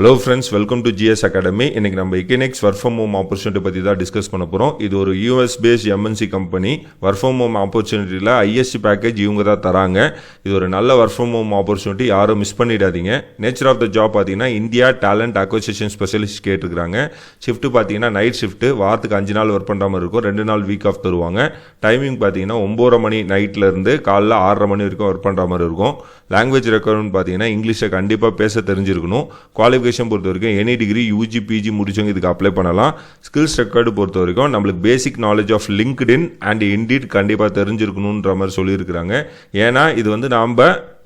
Hello friends welcome to GS academy இன்னைக்கு நம்ம எக்கனிக்ஸ் ஒர்க் ஃப்ரம் ஹோம் ஆப்பர்ச்சுனிட்டி பற்றி தான் டிஸ்கஸ் பண்ண போகிறோம் இது ஒரு US based MNC company work from home ஆப்பர்ச்சுனிட்டியில் ISC package இவங்க தான் தராங்க. இது ஒரு நல்ல ஒர்க் ஃப்ரம் ஹோம் ஆப்பர்ச்சுனிட்டி யாரும் மிஸ் பண்ணிடாதீங்க. நேச்சர் ஆஃப் த ஜாப் பார்த்தீங்கன்னா இந்தியா டேலண்ட் அக்வசிஷன் ஸ்பெஷலிஸ்ட் கேட்டுருக்காங்க ஷிஃப்ட் பார்த்தீங்கன்னா நைட் ஷிஃப்ட் வாரத்துக்கு அஞ்சு நாள் ஒர்க் பண்ணுற மாதிரி இருக்கும். ரெண்டு நாள் வீக் ஆஃப் தருவாங்க. டைமிங் பார்த்தீங்கன்னா ஒம்பது மணி நைட்லேருந்து காலைல ஆறரை மணி வரைக்கும் ஒர்க் பண்ணுற மாதிரி இருக்கும். லாங்குவேஜ் ரெக்குவயர்மெண்ட் பார்த்தீங்கன்னா இங்கிலீஷை கண்டிப்பாக பேச தெரிஞ்சிருக்கணும். குவாலிஃபிகேஷன் பொறுத்த வரைக்கும் எனி டிகிரி யூஜி பிஜி முடிச்சவங்க இதுக்கு அப்ளை பண்ணலாம். ஸ்கில்ஸ் ரெக்கார்டு பொறுத்த வரைக்கும் நம்மளுக்கு basic knowledge of LinkedIn and Indeed கண்டிப்பாக தெரிஞ்சிருக்கணுன்ற மாதிரி சொல்லியிருக்கிறாங்க. ஏன்னா இது வந்து நாம்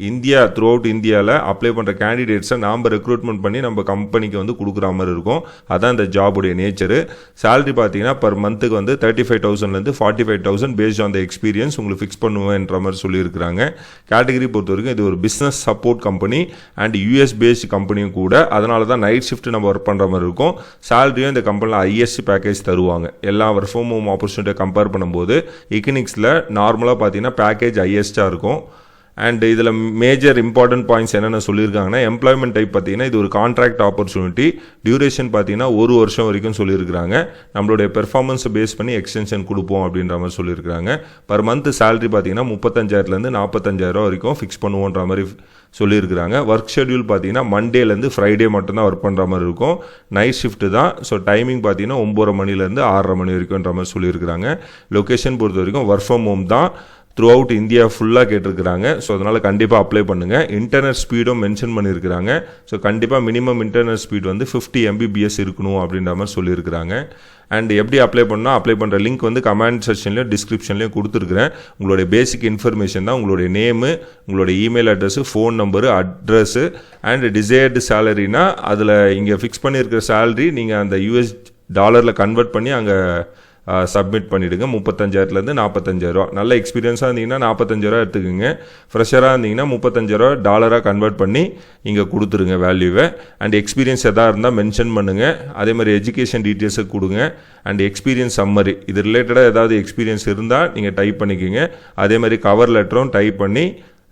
இந்தியா த்ரூ அவுட் இந்தியாவில் அப்ளை பண்ணுற கேண்டிடேட்ஸை நாம் ரெக்ரூட்மெண்ட் பண்ணி நம்ம கம்பெனிக்கு வந்து கொடுக்குற மாதிரி இருக்கும். அதான் இந்த ஜாபுடைய நேச்சரு சேலரி பார்த்தீங்கன்னா பர் மந்த்துக்கு வந்து தேர்ட்டி ஃபைவ் தௌசண்ட்லேருந்து forty five thousand based on the experience உங்களுக்கு ஃபிக்ஸ் பண்ணுவேன்ற மாதிரி சொல்லியிருக்கிறாங்க. கேட்டகரி பொறுத்த வரைக்கும் இது ஒரு business support company and US based கம்பெனியும் கூட. அதனால தான் நைட் ஷிஃப்ட் நம்ம ஒர்க் பண்ணுற மாதிரி இருக்கும். சேலரியும் இந்த கம்பெனியில் ஐஎஸ்சி பேக்கேஜ் தருவாங்க. எல்லா ஒர்க் ஃபோம் ஹோம் ஆப்பர்ச்சுனிட்டியை கம்பேர் பண்ணும்போது இக்கனிக்ஸில் நார்மலாக பார்த்தீங்கன்னா பேக்கேஜ் ஹையஸ்ட்டாக இருக்கும். அண்ட் இதில் மேஜர் இம்பார்ட்டன்ட் பாயிண்ட்ஸ் என்னென்ன சொல்லியிருக்காங்கன்னா எம்ப்ளாய்மெண்ட் டைப் பார்த்தீங்கன்னா இது ஒரு கான்ட்ராக்ட் ஆப்பர்ச்சுனிட்டி டியூரேஷன் பார்த்தீங்கன்னா ஒரு வருஷம் வரைக்கும் சொல்லியிருக்கிறாங்க. நம்மளுடைய பெர்ஃபார்மன்ஸை பேஸ் பண்ணி எக்ஸ்டென்ஷன் கொடுப்போம் அப்படின்ற மாதிரி சொல்லியிருக்கிறாங்க. பர் மந்த் சேலரி பார்த்தீங்கன்னா முப்பத்தஞ்சாயிரத்துலேருந்து நாற்பத்தஞ்சாயிரம் வரைக்கும் ஃபிக்ஸ் பண்ணுவோன்ற மாதிரி சொல்லியிருக்கிறாங்க. ஒர்க் ஷெட்யூல் பார்த்தீங்கன்னா மண்டேலேருந்து ஃப்ரைடே மட்டும்தான் ஒர்க் பண்ணுற மாதிரி இருக்கும். நைட் ஷிஃப்ட்டு தான். ஸோ டைமிங் பார்த்தீங்கன்னா ஒம்பது மணிலேருந்து ஆறரை மணி வரைக்கும்ன்ற மாதிரி சொல்லியிருக்கிறாங்க. லொக்கேஷன் பொறுத்த வரைக்கும் ஒர்க் ஃப்ரம் ஹோம் தான். த்ரூ அவுட் இந்தியா ஃபுல்லாக கேட்டிருக்கிறாங்க. ஸோ அதனால் கண்டிப்பாக அப்ளை பண்ணுங்கள் இன்டர்நெட் ஸ்பீடும் மென்ஷன் பண்ணியிருக்கிறாங்க. ஸோ கண்டிப்பாக மினிமம் இன்டர்நெட் ஸ்பீட் வந்து ஃபிஃப்டி எம்பிபிஎஸ் இருக்கணும் அப்படின்ற மாதிரி சொல்லியிருக்கிறாங்க. அண்ட் எப்படி அப்ளை பண்ணால் அப்ளை பண்ணுற லிங்க் வந்து கமெண்ட் செக்ஷன்லேயும் டிஸ்கிரிப்ஷன்லேயும் கொடுத்துருக்குறேன். உங்களுடைய பேசிக் இன்ஃபர்மேஷன் தான் உங்களுடைய நேமு உங்களுடைய email address phone number address and desired சேலரினா அதில் இங்கே ஃபிக்ஸ் பண்ணியிருக்கிற சேலரி நீங்கள் அந்த யூஎஸ் டாலரில் கன்வெர்ட் பண்ணி அங்கே சப்மிட் பண்ணிவிடுங்க முப்பத்தஞ்சாயிரத்துலேருந்து நாற்பத்தஞ்சாயிரரூவா நல்ல எக்ஸ்பீரியன்ஸாக இருந்தீங்கன்னா நாற்பத்தஞ்சாயிரரூவா எடுத்துக்கோங்க. ஃப்ரெஷராக இருந்தீங்கன்னா முப்பத்தஞ்சாயிரரூவா டாலராக கன்வெர்ட் பண்ணி இங்கே கொடுத்துருங்க வேல்யூவை அண்ட் எக்ஸ்பீரியன்ஸ் எதாக இருந்தால் மென்ஷன் பண்ணுங்கள் அதே மாதிரி எஜுகேஷன் டீட்டெயில்ஸை கொடுங்க. அண்ட் எக்ஸ்பீரியன்ஸ் சம்மரி இது ரிலேட்டடாக ஏதாவது எக்ஸ்பீரியன்ஸ் இருந்தால் நீங்கள் டைப் பண்ணிக்கோங்க. அதே மாதிரி கவர் லெட்டரும் டைப் பண்ணி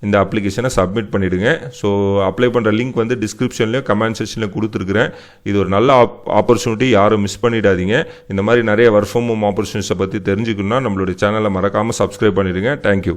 இந்த அப்ளிகேஷனை சப்மிட் பண்ணிவிடுங்க ஸோ அப்ளை பண்ணுற லிங்க் வந்து டிஸ்கிரிப்ஷன்லேயும் கமெண்ட் செக்ஷன்லையும் கொடுத்துருக்குறேன். இது ஒரு நல்ல ஆப் ஆப்பர்ச்சுனிட்டி யாரும் மிஸ் பண்ணிடாதீங்க. இந்த மாதிரி நிறைய ஒர்க் ஃப்ரம் ஹோம் ஆப்பர்ச்சுனிட்டிஸை பற்றி தெரிஞ்சுக்கணுன்னா நம்மளுடைய சேனலை மறக்காமல் சப்ஸ்கிரைப் பண்ணிவிடுங்க தேங்க்யூ